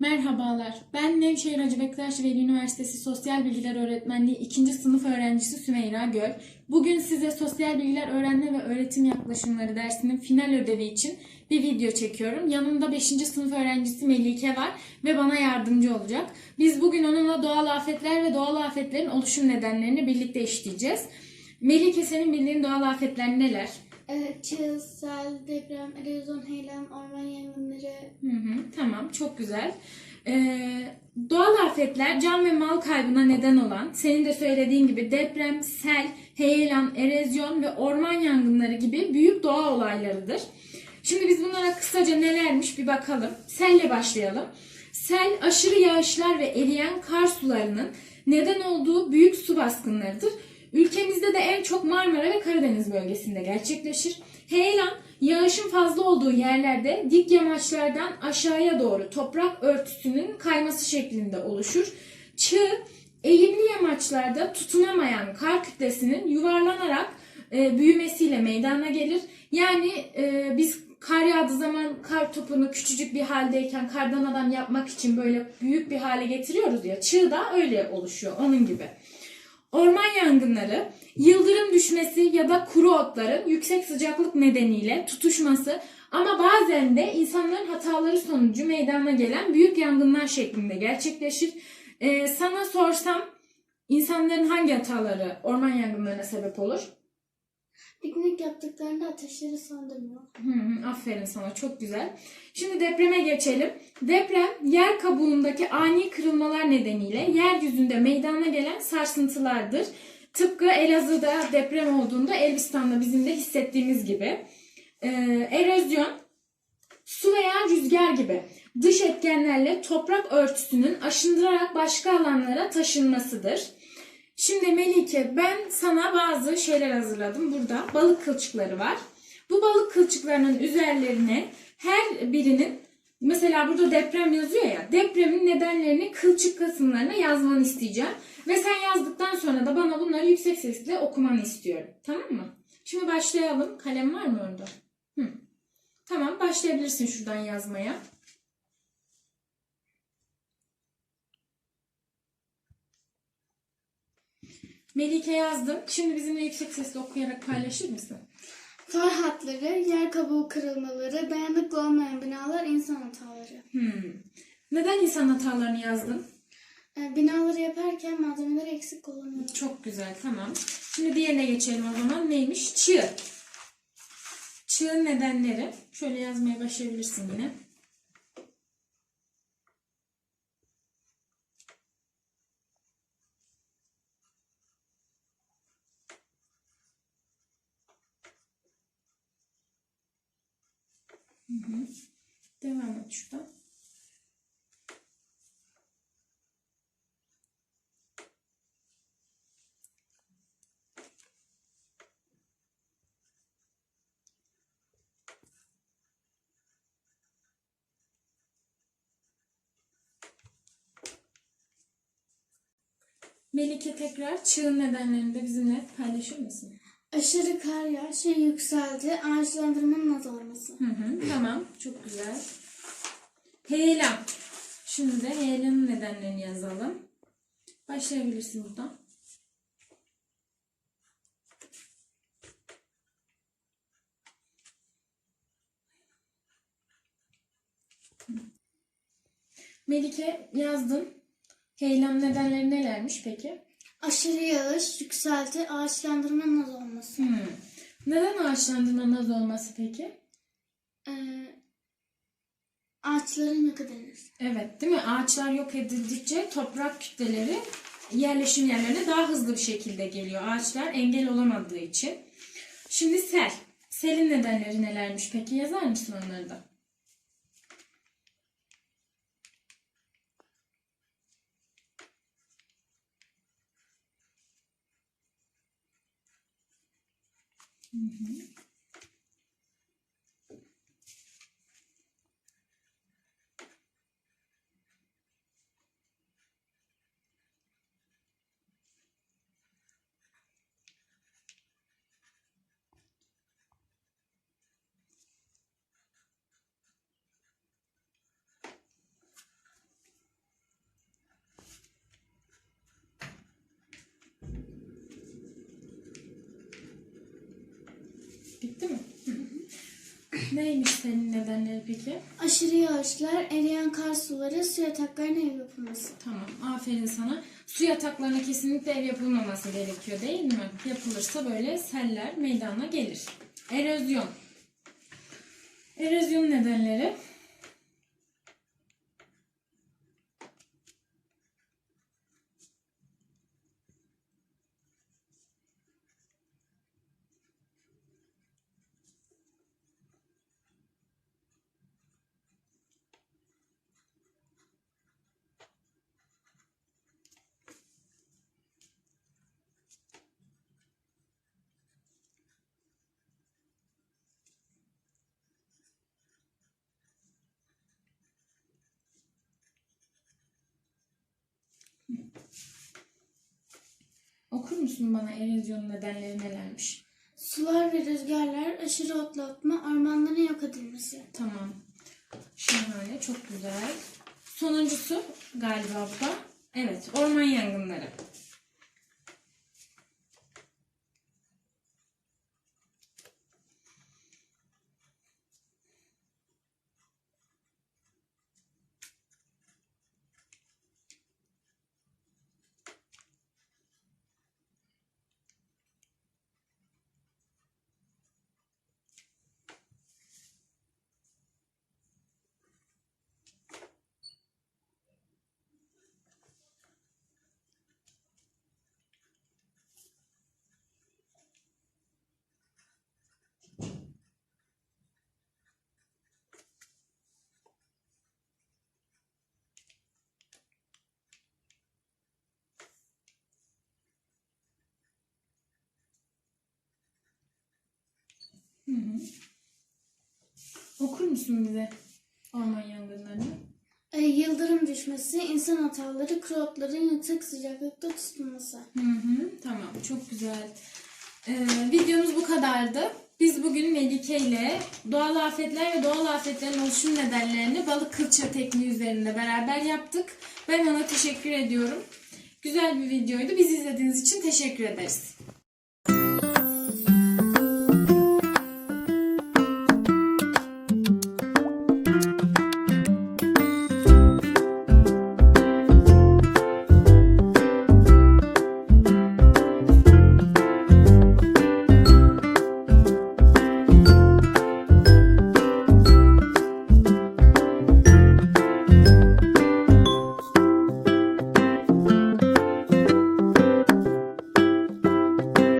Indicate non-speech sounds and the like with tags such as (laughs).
Merhabalar, ben Nevşehir Hacı Bektaş Veli Üniversitesi Sosyal Bilgiler Öğretmenliği 2. sınıf öğrencisi Sümeyra Göl. Bugün size sosyal bilgiler öğrenme ve öğretim yaklaşımları dersinin final ödevi için bir video çekiyorum. Yanımda 5. sınıf öğrencisi Melike var ve bana yardımcı olacak. Biz bugün onunla doğal afetler ve doğal afetlerin oluşum nedenlerini birlikte işleyeceğiz. Melike senin bildiğin doğal afetler neler? Evet, çığ, sel, deprem, erozyon, heyelan, orman tamam çok güzel. Ee, doğal afetler can ve mal kaybına neden olan senin de söylediğin gibi deprem, sel, heyelan, erozyon ve orman yangınları gibi büyük doğa olaylarıdır. Şimdi biz bunlara kısaca nelermiş bir bakalım. Selle başlayalım. Sel aşırı yağışlar ve eriyen kar sularının neden olduğu büyük su baskınlarıdır. Ülkemizde de en çok Marmara ve Karadeniz bölgesinde gerçekleşir. Heyelan yağışın fazla olduğu yerlerde dik yamaçlardan aşağıya doğru toprak örtüsünün kayması şeklinde oluşur. Çığ eğimli yamaçlarda tutunamayan kar kütlesinin yuvarlanarak e, büyümesiyle meydana gelir. Yani e, biz kar yağdığı zaman kar topunu küçücük bir haldeyken kardan adam yapmak için böyle büyük bir hale getiriyoruz ya. Çığ da öyle oluşuyor onun gibi. Orman yangınları, yıldırım düşmesi ya da kuru otların yüksek sıcaklık nedeniyle tutuşması ama bazen de insanların hataları sonucu meydana gelen büyük yangınlar şeklinde gerçekleşir. Ee, sana sorsam insanların hangi hataları orman yangınlarına sebep olur? Piknik yaptıklarında ateşleri söndürmüyor. Hı hı, aferin sana çok güzel. Şimdi depreme geçelim. Deprem yer kabuğundaki ani kırılmalar nedeniyle yeryüzünde meydana gelen sarsıntılardır. Tıpkı Elazığ'da deprem olduğunda Elbistan'da bizim de hissettiğimiz gibi. Ee, erozyon su veya rüzgar gibi dış etkenlerle toprak örtüsünün aşındırarak başka alanlara taşınmasıdır. Şimdi Melike ben sana bazı şeyler hazırladım. Burada balık kılçıkları var. Bu balık kılçıklarının üzerlerine her birinin mesela burada deprem yazıyor ya depremin nedenlerini kılçık kısımlarına yazmanı isteyeceğim. Ve sen yazdıktan sonra da bana bunları yüksek sesle okumanı istiyorum. Tamam mı? Şimdi başlayalım. Kalem var mı orada? Hı. Tamam başlayabilirsin şuradan yazmaya. Melike yazdım. Şimdi bizimle yüksek sesle okuyarak paylaşır mısın? Far hatları, yer kabuğu kırılmaları, dayanıklı olmayan binalar, insan hataları. Hmm. Neden insan hatalarını yazdın? Ee, binaları yaparken malzemeleri eksik kullanıyorlar. Çok güzel tamam. Şimdi diğerine geçelim o zaman. Neymiş? Çığ. Çığın nedenleri. Şöyle yazmaya başlayabilirsin yine. Devam et şuradan. Melike tekrar çığın nedenlerini de bizimle paylaşır mısın? Aşırı kar yağışı yükseldi, ağaçlandırmanın azalması. Hı hı, tamam. Çok güzel. Heyelan. Şimdi de heyelanın nedenlerini yazalım. Başlayabilirsin buradan. Melike yazdın. Heyelan nedenleri nelermiş peki? Aşırı yağış yükseldi, ağaçlandırmanın azalması. Hmm. Neden ağaçlandırmanın az olması peki? Ee, ağaçların yok edilmesi. Evet değil mi? Ağaçlar yok edildikçe toprak kütleleri yerleşim yerlerine daha hızlı bir şekilde geliyor. Ağaçlar engel olamadığı için. Şimdi sel. Selin nedenleri nelermiş peki? Yazar mısın onları da? Mm -hmm. Bitti mi? (laughs) Neymiş senin nedenleri peki? Aşırı yağışlar, eriyen kar suları, su yataklarına ev yapılması. Tamam, aferin sana. Su yataklarına kesinlikle ev yapılmaması gerekiyor değil mi? Yapılırsa böyle seller meydana gelir. Erozyon. Erozyon nedenleri Okur musun bana erozyonun nedenleri nelermiş? Sular ve rüzgarlar, aşırı otlatma, ormanların yok edilmesi. Tamam. Şahane, çok güzel. Sonuncusu galiba bu da. Evet, orman yangınları. Hı hı. Okur musun bize orman yangınlarını? E, yıldırım düşmesi, insan hataları, krotların yüksek sıcaklıkta tutulması. Hı hı, tamam çok güzel. Ee, videomuz bu kadardı. Biz bugün Melike ile doğal afetler ve doğal afetlerin oluşum nedenlerini balık kılçığı tekniği üzerinde beraber yaptık. Ben ona teşekkür ediyorum. Güzel bir videoydu. Bizi izlediğiniz için teşekkür ederiz.